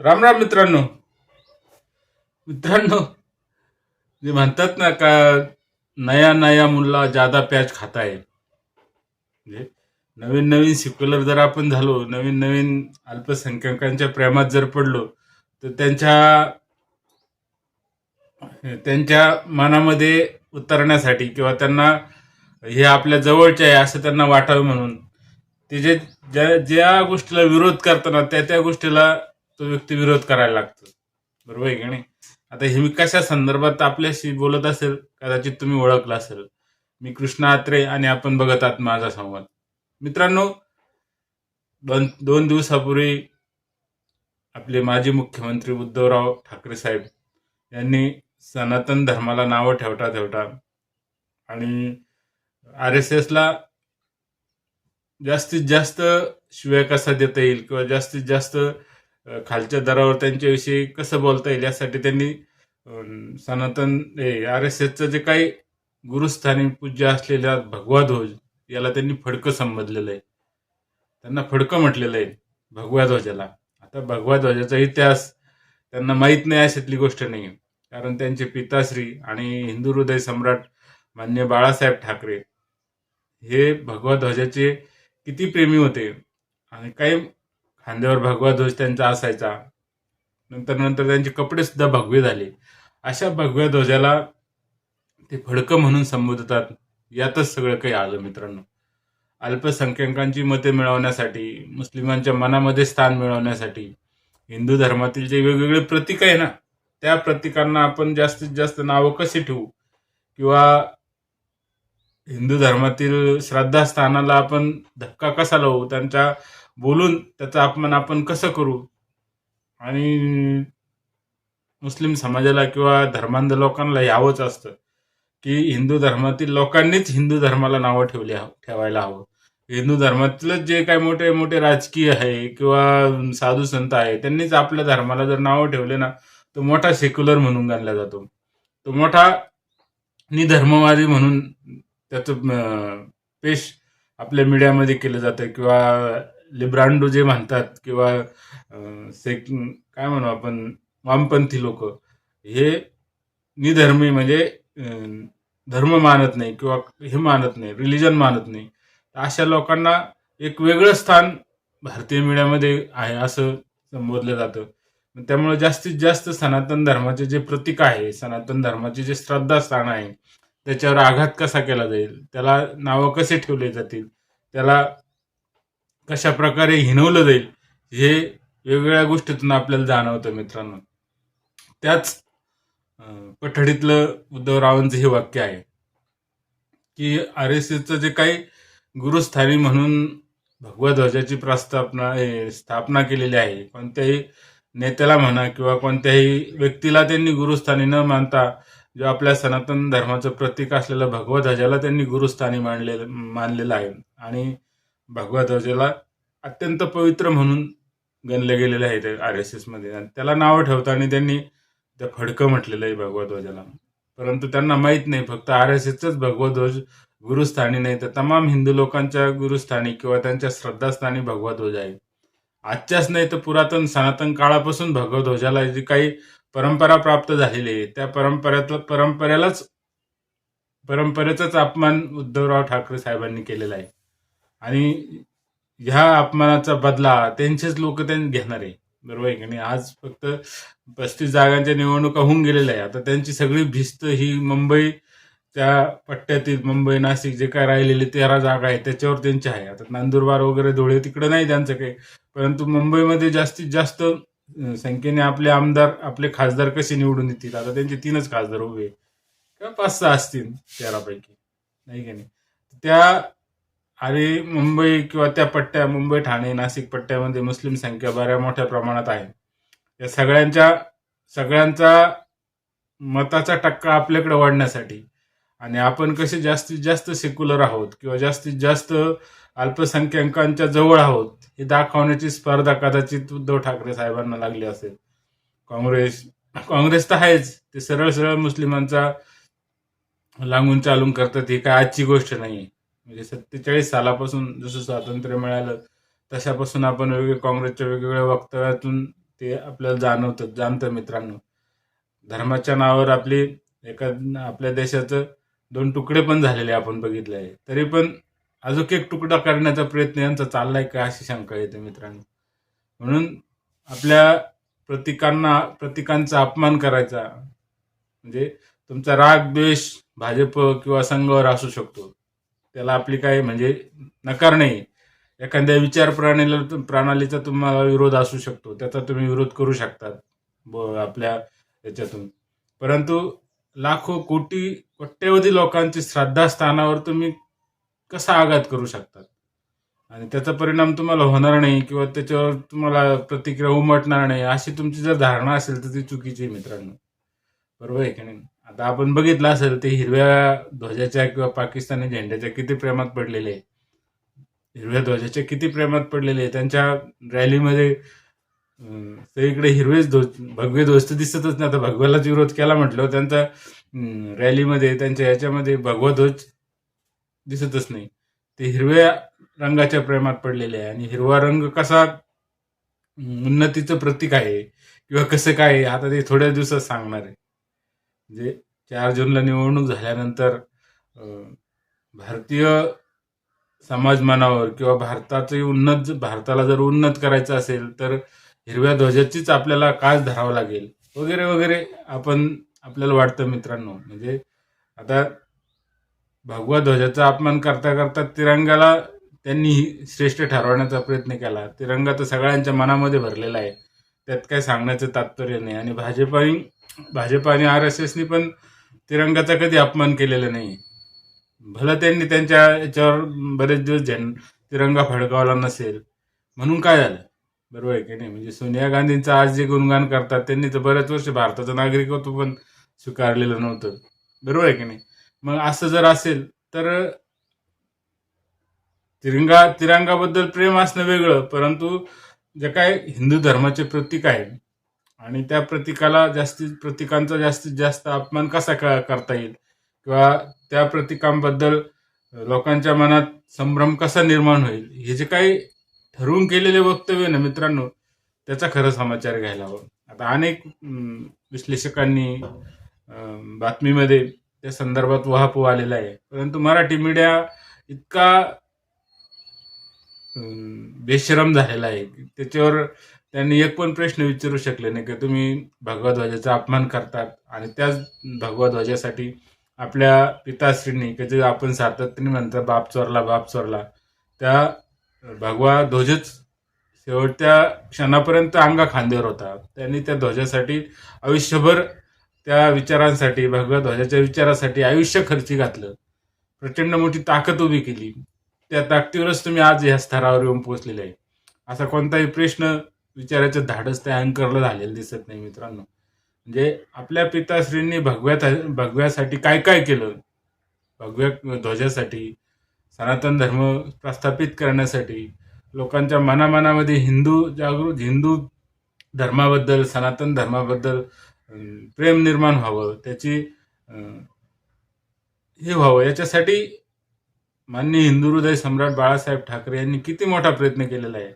राम राम मित्रांनो. मित्रांनो जे म्हणतात ना का नया नया मुल्ला जादा प्याज खाता आहे म्हणजे नवीन नवीन सिक्युलर जर आपण झालो नवीन नवीन अल्पसंख्याकांच्या प्रेमात जर पडलो तर त्यांच्या त्यांच्या मनामध्ये उतरण्यासाठी किंवा त्यांना हे आपल्या जवळचे आहे असं त्यांना वाटावं म्हणून ते जे ज्या ज्या गोष्टीला विरोध करताना त्या त्या गोष्टीला तो व्यक्ती विरोध करायला लागतो. बरोबर आहे की नाही? आता हे मी कशा संदर्भात आपल्याशी बोलत असेल कदाचित तुम्ही ओळखलं असेल. मी कृष्णा आत्रे आणि आपण बघत आहात माझा संवाद. मित्रांनो दोन दोन दिवसापूर्वी आपले माजी मुख्यमंत्री उद्धवराव ठाकरे साहेब यांनी सनातन धर्माला नावं ठेवता ठेवता आणि आर एस एसला जास्तीत जास्त शिव्या कसा देता येईल किंवा जास्तीत जास्त खालच्या दरावर त्यांच्याविषयी कसं बोलता येईल यासाठी त्यांनी सनातन हे आर एस एसचं जे काही गुरुस्थानी पूज्य असलेल्या भगवा ध्वज याला त्यांनी फडकं संबोधलेलं आहे. त्यांना फडकं म्हटलेलं आहे भगवा ध्वजाला. आता भगवा ध्वजाचा इतिहास त्यांना माहीत नाही अशातली गोष्ट नाही. कारण त्यांचे पिताश्री आणि हिंदू हृदय सम्राट मान्य बाळासाहेब ठाकरे हे भगवा ध्वजाचे किती प्रेमी होते आणि काही खांद्यावर भगवा ध्वज त्यांचा असायचा. नंतर नंतर त्यांचे कपडे सुद्धा भगवे झाले. अशा भगव्या ध्वजाला ते फडकं म्हणून संबोधतात. यातच सगळं काही आलं मित्रांनो. अल्पसंख्याकांची मते मिळवण्यासाठी मुस्लिमांच्या मनामध्ये स्थान मिळवण्यासाठी हिंदू धर्मातील जे वेगवेगळे प्रतीक आहे ना त्या प्रतीकांना आपण जास्तीत जास्त नावं कशी ठेवू? किंवा हिंदू धर्मातील श्रद्धास्थानाला आपण धक्का कसा लावू? त्यांच्या बोलून त्याचा अपमान आपण कसं करू? आणि मुस्लिम समाजाला किंवा धर्मांध लोकांना यावंच असतं की हिंदू धर्मातील लोकांनीच हिंदू धर्माला नावं ठेवली ठेवायला हवं. हिंदू धर्मातलंच जे काही मोठे मोठे राजकीय आहे किंवा साधू संत आहे त्यांनीच आपल्या धर्माला जर नावं ठेवले ना तो मोठा सेक्युलर म्हणून गणला जातो. तो मोठा निधर्मवादी म्हणून त्याचं पेश आपल्या मीडियामध्ये केलं जातं किंवा लिब्रांडो जे म्हणतात किंवा सेक काय म्हणू आपण वामपंथी लोक हे निधर्मी म्हणजे धर्म मानत नाही किंवा हे मानत नाही रिलिजन मानत नाही. अशा लोकांना एक वेगळं स्थान भारतीय मीडियामध्ये आहे असं संबोधलं जातं. त्यामुळे जास्तीत जास्त सनातन धर्माचे जे प्रतीक आहे सनातन धर्माचे जे श्रद्धास्थान आहे त्याच्यावर आघात कसा केला जाईल? त्याला नावं कसे ठेवले जातील? त्याला कशा प्रकारे हिनवलं जाईल हे वेगवेगळ्या गोष्टीतून आपल्याला जाणवतं मित्रांनो. त्याच पठडीतलं उद्धवरावांचं हे वाक्य आहे की आर एस एसचं जे काही गुरुस्थानी म्हणून भगवा ध्वजाची प्रस्थापना स्थापना केलेली आहे कोणत्याही नेत्याला म्हणा किंवा कोणत्याही व्यक्तीला त्यांनी गुरुस्थानी न मानता जो आपल्या सनातन धर्माचं प्रतीक असलेलं भगवा ध्वजाला त्यांनी गुरुस्थानी मानलेलं मानलेलं आहे. आणि भगवा ध्वजाला अत्यंत पवित्र म्हणून गणले गेलेले आहे ते आर एस एसमध्ये आणि त्याला नावं ठेवताना त्यांनी त्या फडकं म्हटलेलं आहे भगवा ध्वजाला परंतु त्यांना माहीत नाही फक्त आर एस एसच भगवा ध्वज गुरुस्थानी नाही तर तमाम हिंदू लोकांच्या गुरुस्थानी किंवा त्यांच्या श्रद्धास्थानी भगवा ध्वज आहे. आजच्याच नाही तर पुरातन सनातन काळापासून भगवा ध्वजाला जी काही परंपरा प्राप्त झालेली आहे त्या परंपरेत परंपरेलाच परंपरेचाच अपमान उद्धवराव ठाकरे साहेबांनी केलेला आहे. आणि ह्या अपमानाचा बदला त्यांचेच लोक त्यांनी घेणार. आहे बरोबर आहे की नाही? आज फक्त पस्तीस जागांच्या निवडणुका होऊन गेलेल्या आहे आता त्यांची सगळी भिस्त ही मुंबईच्या पट्ट्यातील मुंबई नाशिक जे काय राहिलेले तेरा जागा आहे त्याच्यावर त्यांची आहे. आता नंदुरबार वगैरे धुळे तिकडे नाही त्यांचं काही. परंतु मुंबईमध्ये जास्तीत जास्त संख्येने आपले आमदार आपले खासदार कसे निवडून येतील? आता त्यांचे तीनच खासदार उभे आहे. किंवा पाच सहा असतील तेरापैकी. नाही का नाही? त्या आणि मुंबई किंवा त्या पट्ट्या मुंबई ठाणे नाशिक पट्ट्यामध्ये मुस्लिम संख्या बऱ्या मोठ्या प्रमाणात आहे. या सगळ्यांच्या सगळ्यांचा मताचा टक्का आपल्याकडे वाढण्यासाठी आणि आपण कसे जास्तीत जास्त सेक्युलर आहोत किंवा जास्तीत जास्त अल्पसंख्याकांच्या जवळ आहोत हे दाखवण्याची स्पर्धा कदाचित उद्धव ठाकरे साहेबांना लागली असेल. काँग्रेस काँग्रेस तर आहेच ते सरळ सरळ मुस्लिमांचा लागून चालून करतात ही काय आजची गोष्ट नाही म्हणजे सत्तेचाळीस सालापासून जसं स्वातंत्र्य मिळालं तशापासून आपण वेगवेगळ्या काँग्रेसच्या वेगवेगळ्या वक्तव्यातून ते आपल्याला जाणवतं जाणतं मित्रांनो. धर्माच्या नावावर आपली एका आपल्या देशाचं दोन तुकडे पण झालेले आपण बघितले आहे तरी पण अजून एक तुकडा करण्याचा प्रयत्न यांचा चाललाय का अशी शंका येते मित्रांनो. म्हणून आपल्या प्रतिकांना प्रतिकांचा अपमान करायचा. म्हणजे तुमचा राग द्वेष भाजप किंवा संघावर असू शकतो. त्याला आपली काय म्हणजे नकार नाही. एखाद्या विचार प्रणालीला प्रणालीचा तुम्हाला विरोध असू शकतो. त्याचा तुम्ही विरोध करू शकतात. ब आपल्या याच्यातून. परंतु लाखो कोटी कोट्यवधी लोकांची श्रद्धास्थानावर तुम्ही कसा आघात करू शकतात? आणि त्याचा परिणाम तुम्हाला होणार नाही किंवा त्याच्यावर तुम्हाला प्रतिक्रिया उमटणार नाही अशी तुमची जर धारणा असेल तर ती चुकीची मित्रांनो. बरोबर आहे की नाही? आता आपण बघितलं असेल ते हिरव्या ध्वजाच्या किंवा पाकिस्तानी झेंड्याच्या किती प्रेमात पडलेले आहे हिरव्या ध्वजाच्या किती प्रेमात पडलेले आहे त्यांच्या रॅलीमध्ये सगळीकडे हिरवेच ध्वज भगवे ध्वज तर दिसतच नाही. आता भगव्यालाच विरोध केला म्हटलं त्यांचा रॅलीमध्ये त्यांच्या याच्यामध्ये भगवा ध्वज दिसतच नाही. ते हिरव्या रंगाच्या प्रेमात पडलेले आहे. आणि हिरवा रंग कसा उन्नतीचं प्रतीक आहे किंवा कसं काय आहे, आता ते थोड्या दिवसात सांगणार आहे. म्हणजे चार जूनला निवडणूक झाल्यानंतर भारतीय समाजमानावर किंवा भारताचे उन्नत भारताला जर उन्नत करायचं असेल तर हिरव्या ध्वजाचीच आपल्याला कास धरावं लागेल? वगैरे वगैरे आपण आपल्याला वाटतं मित्रांनो. म्हणजे आता भगवा ध्वजाचा अपमान करता करता तिरंगाला त्यांनी श्रेष्ठ ठरवण्याचा प्रयत्न केला. तिरंगा तर सगळ्यांच्या मनामध्ये भरलेला आहे. त्यात काय सांगण्याचं तात्पर्य नाही. आणि भाजपाने भाजप आणि आर एस एसनी पण तिरंगाचा कधी अपमान केलेला नाही भलं त्यांनी त्यांच्या याच्यावर बरेच दिवस झेंड तिरंगा फडकावला नसेल. म्हणून काय झालं? बरोबर आहे की नाही? म्हणजे सोनिया गांधींचं आज जे गुणगान करतात त्यांनी तर बऱ्याच वर्ष भारताचं नागरिकत्व पण स्वीकारलेलं नव्हतं. बरोबर आहे की नाही? मग असं जर असेल तर तिरंगा तिरंगाबद्दल प्रेम असणं वेगळं परंतु जे काय हिंदू धर्माचे प्रतीक आहे आणि त्या प्रतीकाला जास्तीत प्रतीकांचा जास्तीत जास्त अपमान कसा क- करता येईल? किंवा त्या प्रतीकांबद्दल लोकांच्या मनात संभ्रम कसा निर्माण होईल? हे जे काही ठरवून केलेले वक्तव्य ना मित्रांनो त्याचा खरं समाचार घ्यायला हवं. आता अनेक विश्लेषकांनी बातमीमध्ये त्या संदर्भात वाहपू आलेला आहे. परंतु मराठी मीडिया इतका बेशरम झालेला आहे. की त्याच्यावर त्यांनी एक पण प्रश्न विचारू शकले नाही की तुम्ही भगवा ध्वजाचा अपमान करतात आणि त्याच भगवा ध्वजासाठी आपल्या पिताश्रींनी की जे आपण सातत्याने म्हणतो बाप चोरला बाप चोरला त्या भगवा ध्वजच शेवटच्या क्षणापर्यंत अंगा खांद्यावर होता. त्यांनी त्या ध्वजासाठी आयुष्यभर त्या विचारांसाठी भगवा ध्वजाच्या विचारासाठी आयुष्य खर्ची घातलं. प्रचंड मोठी ताकद उभी केली. त्या ताकदीवरच तुम्ही आज ह्या स्तरावर येऊन पोहोचलेले आहे. असा कोणताही प्रश्न विचाराचं धाडस त्या अँकरला झालेलं दिसत नाही मित्रांनो. म्हणजे आपल्या पिताश्रींनी भगव्या भगव्यासाठी काय काय केलं? भगव्या ध्वजासाठी सनातन धर्म प्रस्थापित करण्यासाठी लोकांच्या मनामनामध्ये हिंदू जागृत हिंदू धर्माबद्दल सनातन धर्माबद्दल प्रेम निर्माण व्हावं त्याची हे व्हावं याच्यासाठी मान्य हिंदू हृदय सम्राट बाळासाहेब ठाकरे यांनी किती मोठा प्रयत्न केलेला आहे.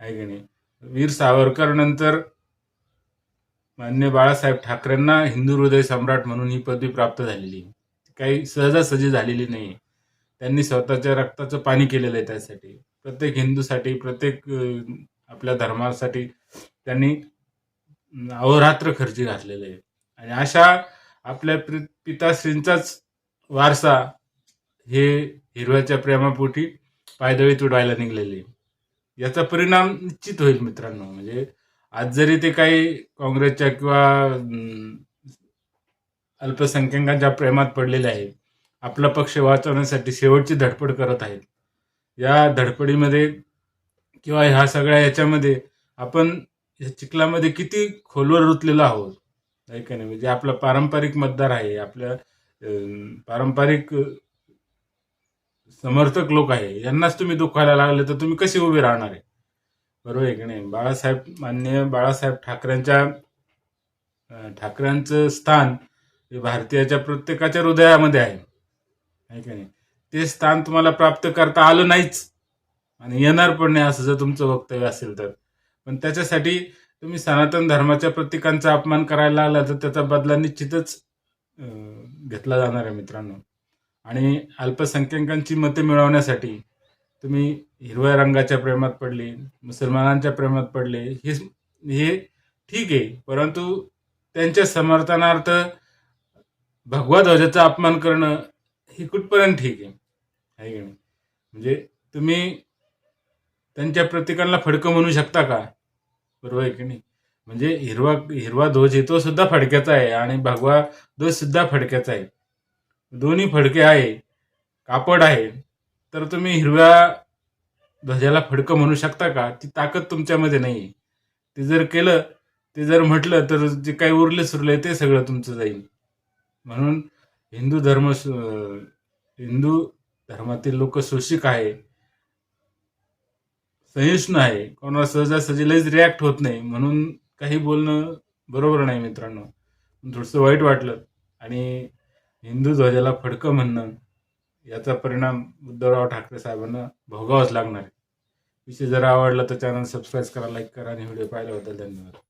आहे की नाही? वीर सावरकर नंतर मान्य बाळासाहेब ठाकरेंना हिंदू हृदय सम्राट म्हणून ही पदवी प्राप्त झालेली आहे. काही सहजासहजी झालेली नाही त्यांनी स्वतःच्या रक्ताचं पाणी केलेलं आहे त्यासाठी. प्रत्येक हिंदूसाठी प्रत्येक आपल्या धर्मासाठी त्यांनी अहोरात्र खर्ची घातलेले आहे. आणि अशा आपल्या पिताश्रींचाच वारसा हे हिरव्याच्या प्रेमापोटी पायदळी तुडवायला निघलेले याचा परिणाम निश्चित होईल मित्रांनो. म्हणजे आज जरी ते काही काँग्रेसच्या किंवा अल्पसंख्याकांच्या प्रेमात पडलेले आहे आपला पक्ष वाचवण्यासाठी शेवटची धडपड करत आहेत. या धडपडीमध्ये किंवा ह्या सगळ्या याच्यामध्ये आपण ह्या चिखलामध्ये किती खोलवर रुतलेलो आहोत? आहे का नाही? म्हणजे आपला पारंपरिक मतदार आहे आपल्या पारंपरिक समर्थक लोक आहे. यांनाच तुम्ही दुखायला लागले तर तुम्ही कसे उभे राहणार आहे? बरोबर आहे की नाही? बाळासाहेब मान्य बाळासाहेब ठाकरेंच्या अं, ठाकरेंचं स्थान हे भारतीयाच्या प्रत्येकाच्या हृदयामध्ये आहे. आहे की नाही? ते स्थान तुम्हाला प्राप्त करता आलं नाहीच. आणि येणार पण नाही असं जर तुमचं वक्तव्य असेल तर. पण त्याच्यासाठी तुम्ही सनातन धर्माच्या प्रतीकांचा अपमान करायला लागला तर त्याचा बदला निश्चितच घेतला जाणार आहे मित्रांनो. आणि अल्पसंख्याकांची मते मिळवण्यासाठी तुम्ही हिरव्या रंगाच्या प्रेमात पडले मुसलमानांच्या प्रेमात पडले हे हे ठीक आहे. परंतु त्यांच्या समर्थनार्थ भगवा ध्वजाचा अपमान करणं हे कुठपर्यंत ठीक आहे? आहे की नाही? म्हणजे तुम्ही त्यांच्या प्रतीकांना फडकं म्हणू शकता का? बरोबर आहे की नाही? म्हणजे हिरवा हिरवा ध्वज हे तो सुद्धा फडक्याचा आहे आणि भगवा ध्वज सुद्धा फडक्याचा आहे. दोन्ही फडके आहे कापड आहे तर तुम्ही हिरव्या ध्वजाला फडकं म्हणू शकता का? ती ताकद तुमच्यामध्ये नाही आहे ते जर केलं ते जर म्हटलं तर जे काही उरले सुरले ते सगळं तुमचं जाईल. म्हणून हिंदू धर्म सु- हिंदू धर्मातील लोक शोषिक आहे सहिष्णू आहे. कोणाला सहजासहजी लईच रिॲक्ट होत नाही. म्हणून काही बोलणं बरोबर नाही मित्रांनो. थोडंसं वाईट वाटलं आणि हिंदू ध्वजाला फडकं म्हणणं याचा परिणाम उद्धवराव ठाकरे साहेबांना भोगावाच लागणार आहे. विषय जर आवडला तर चॅनल सबस्क्राईब करा लाईक करा आणि व्हिडिओ पाहिल्याबद्दल धन्यवाद.